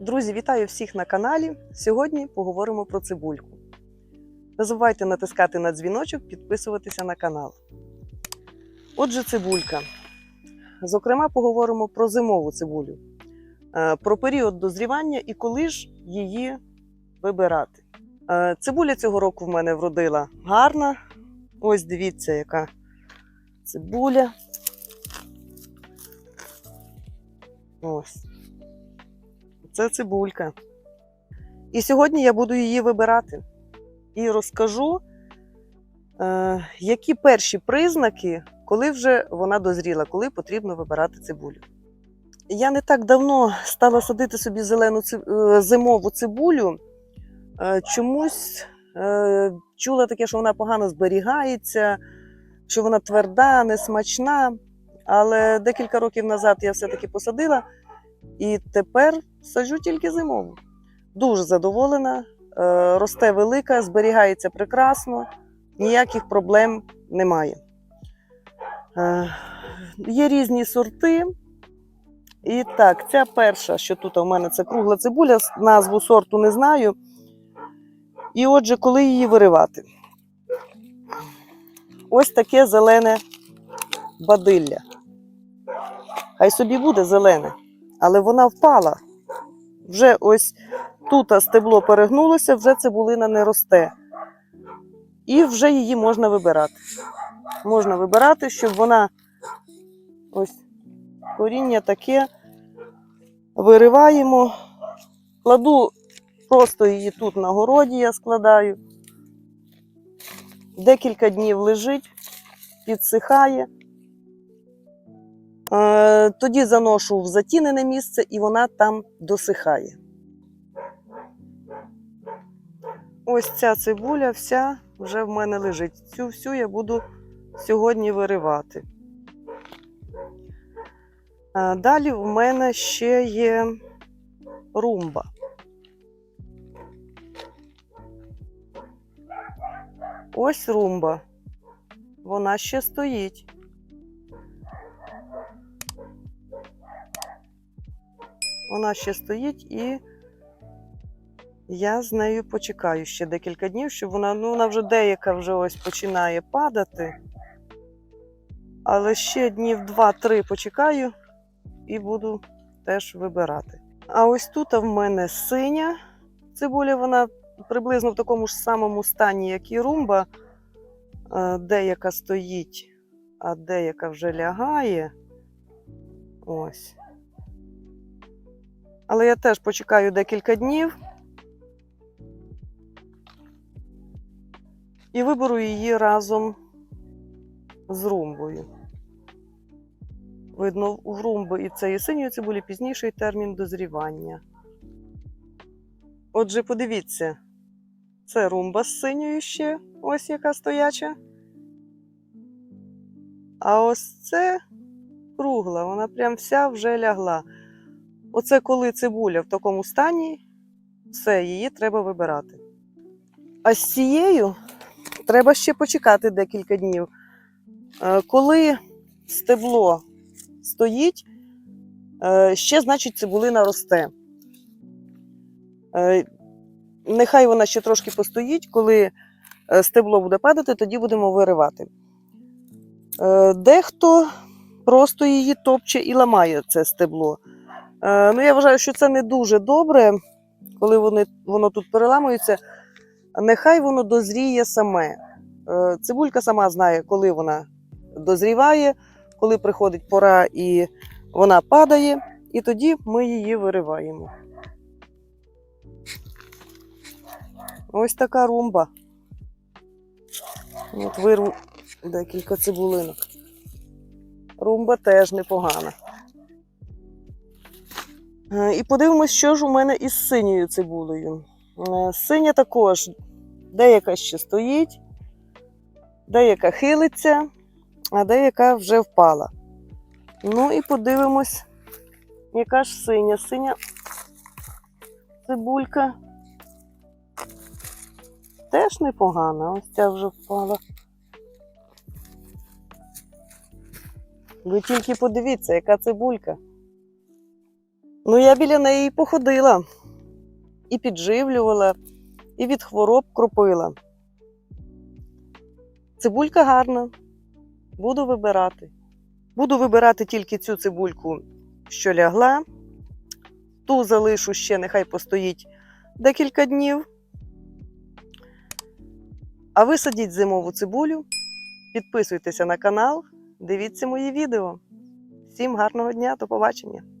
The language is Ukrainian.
Друзі, вітаю всіх на каналі. Сьогодні поговоримо про цибульку. Не забувайте натискати на дзвіночок, підписуватися на канал. Отже, цибулька. Зокрема, поговоримо про зимову цибулю, е, про період дозрівання і коли ж її вибирати. Е, Цибуля цього року в мене вродила гарна. Ось дивіться, яка цибуля. Ось. Це цибулька. І сьогодні я буду її вибирати і розкажу, е, які перші признаки, коли вже вона дозріла, коли потрібно вибирати цибулю. Я не так давно стала садити собі зелену е, зимову цибулю. Е, чомусь чула таке, що вона погано зберігається, що вона тверда, несмачна. Але декілька років назад я все-таки посадила. І тепер саджу тільки зимову. Дуже задоволена, е, росте велика, зберігається прекрасно, ніяких проблем немає. Е, Є різні сорти. І так, ця перша, що тут у мене це кругла цибуля, назву сорту не знаю. І отже, коли її виривати? Ось таке зелене бадилля. Хай собі буде зелене але вона впала. Вже ось тут стебло перегнулося, вже цибулина не росте. І вже її можна вибирати. Можна вибирати, щоб вона ось коріння таке вириваємо. Кладу просто її тут на городі, я складаю. Декілька днів лежить, підсихає. Е, Тоді заношу в затінене місце і вона там досихає. Ось ця цибуля вся вже в мене лежить. Цю всю я буду сьогодні виривати. Е, Далі в мене ще є румба. Ось румба. Вона ще стоїть. Вона ще стоїть і я з нею почекаю ще декілька днів, щоб вона, ну вона вже деяка вже ось починає падати. Але ще днів 2-3 почекаю і буду теж вибирати. А ось тут в мене синя цибуля, вона приблизно в такому ж самому стані, як і румба. Е, Деяка стоїть, а деяка вже лягає. Ось. Але я теж почекаю декілька днів і виберу її разом з румбою. Видно, у румби і цієї синьої цибулі пізніший термін дозрівання. Отже, подивіться, це румба з синьою ще, ось яка стояча. А ось це кругла, вона прям вся вже лягла. Оце коли цибуля в такому стані, все, її треба вибирати. А з цією треба ще почекати декілька днів. Е, Коли стебло стоїть, е, ще, значить, цибулина росте. Е, Нехай вона ще трошки постоїть, коли стебло буде падати, тоді будемо виривати. Дехто просто її топче і ламає це стебло. Е, Ну, я вважаю, що це не дуже добре, коли вони, воно тут переламується. Нехай воно дозріє саме. Е, Цибулька сама знає, коли вона дозріває, коли приходить пора і вона падає, і тоді ми її вириваємо. Ось така румба. От вирву декілька цибулинок. Румба теж непогана. Е, І подивимось, що ж у мене із синьою цибулею. Е, Синя також деяка ще стоїть, деяка хилиться, а деяка вже впала. Ну і подивимось, яка ж синя. Синя цибулька теж непогана. Ось ця вже впала. Ви тільки подивіться, яка цибулька. Ну, я біля неї походила, і підживлювала, і від хвороб кропила. Цибулька гарна. Буду вибирати. Буду вибирати тільки цю цибульку, що лягла. Ту залишу ще, нехай постоїть декілька днів. А ви садіть зимову цибулю, підписуйтеся на канал, дивіться мої відео. Всім гарного дня, до побачення!